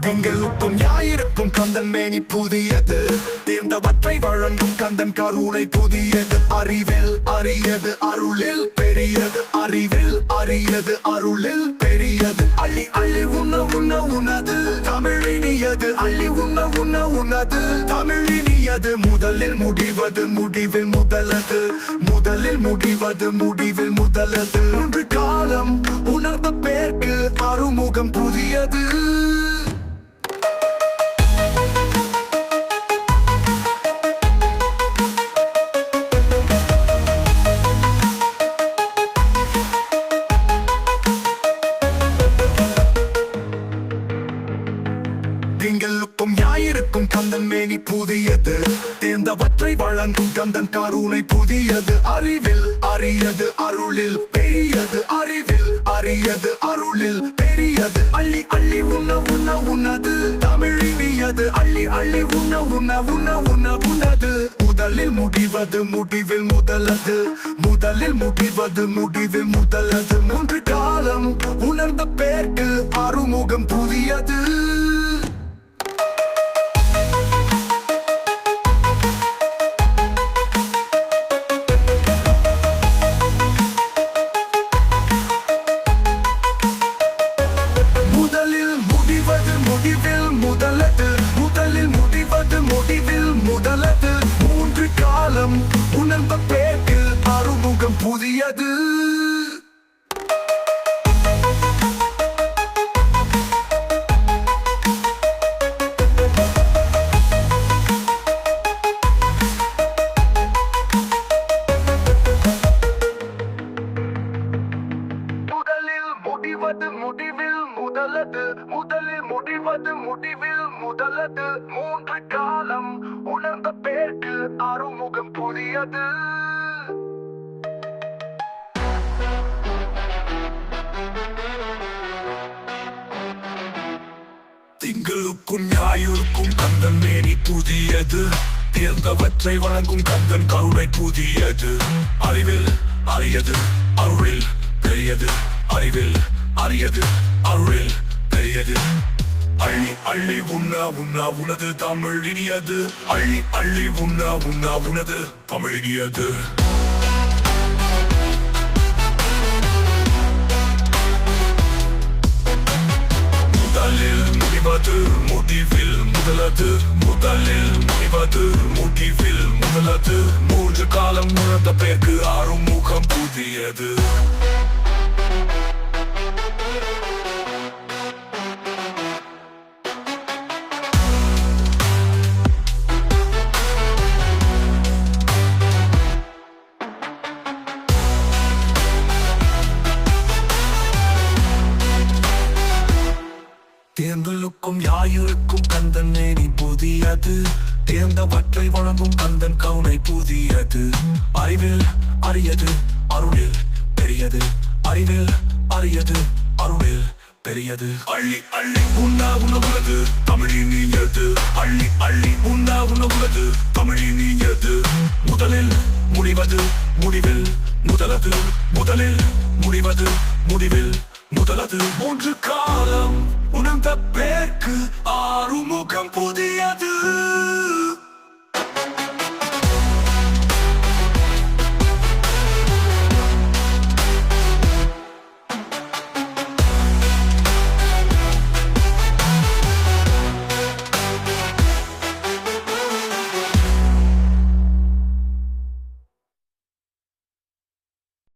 திங்களுக்கும் ஞாயிறுக்கும் கந்தன் மேனி புதியது. தேர்ந்தவற்றை வழங்கும் கந்தன் கருணை புதியது. அறிவில் அரியது அருளில் பெரியது. அறிவில் அரியது அருளில் பெரியது. அள்ளி அள்ளி உண்ண உண்ண உனது தமிழினியது அள்ளி உண்ண உண்ண உனது தமிழினியது முதலில் முடிவது முடிவில் முதலது. முதலில் முடிவது முடிவில் முதலது. ஒன்று காலம் உணர்ந்த பேர்க்கு அறுமுகம் புதியது. திங்களுக்கும் ஞாயிறுக்கும் கந்தன் மேனி புதியது. தேர்ந்தவற்றை வழங்கும் கந்தன் கருணை புதியது. அறிவில் அரியது அருளில் பெரியது. அறிவில் அரியது அருளில் பெரியது. அள்ளி அள்ளி உண்ண உண்ண உண்ணது. தமிழ் இனியது. அள்ளி அள்ளி உண்ண உண்ண உண்ண உண்ண உண்ணது. முதலில் முடிவது முடிவில் முதலது. முதலில் முடிவது முடிவில் முதலது. மூன்று காலம் உணர்ந்த பேர்க்கு அறுமுகம் புதியது. முடிவில் முதலது முதலில் முடிவது முடிவில் முதலது மூன்று காலம் உணர்ந்த பேருக்கு அறுமுகம் புதியது. முடிவது முடிவில் முதலது முடிவது முடிவில் முதலது. மூன்று காலம் உணர்ந்த பேருக்கு அறுமுகம் புதியது திங்களுக்கும் ஞாயிற்கும் கந்தன் மேனி புதியது. தேர்ந்தவற்றை வழங்கும் கந்தன் கருணை புதியது. அறிவில் அறியது அருளில் பெரியது அறிவில் அறியது அருளில் பெரியது அள்ளி அள்ளி உண்ணா உண்ணா உனது தமிழ் இனியது. அள்ளி அள்ளி உண்ணா உண்ணா உனது தமிழ் இனியது. முதலில் முடிவது முடிவில் முதலது. முதலில் முடிவது முடிவில் முதலது. மூன்று காலம் உணர்ந்த பேருக்கு ஆறுமுகம் புதியது. தேர்ந்தலுக்கும் யாயிருக்கும் கந்தன் நேனி புதியது. தேர்ந்தவற்றை வழங்கும் கந்தன் கவுனை புதியது. அறிவில் அரியது அருளில் பெரியது. அறிவில் அரியது அருளில் பெரியது. அள்ளி அள்ளி உண்ணா உணவுலது தமிழின் நீயது அள்ளி அள்ளி உண்ணா உணவுலது தமிழின் நீயது முதலில் முடிவது முடிவில் முதலது. முதலில் முடிவது முடிவில் முதலது மூன்று காலம் உணர்ந்த பேர்க்கு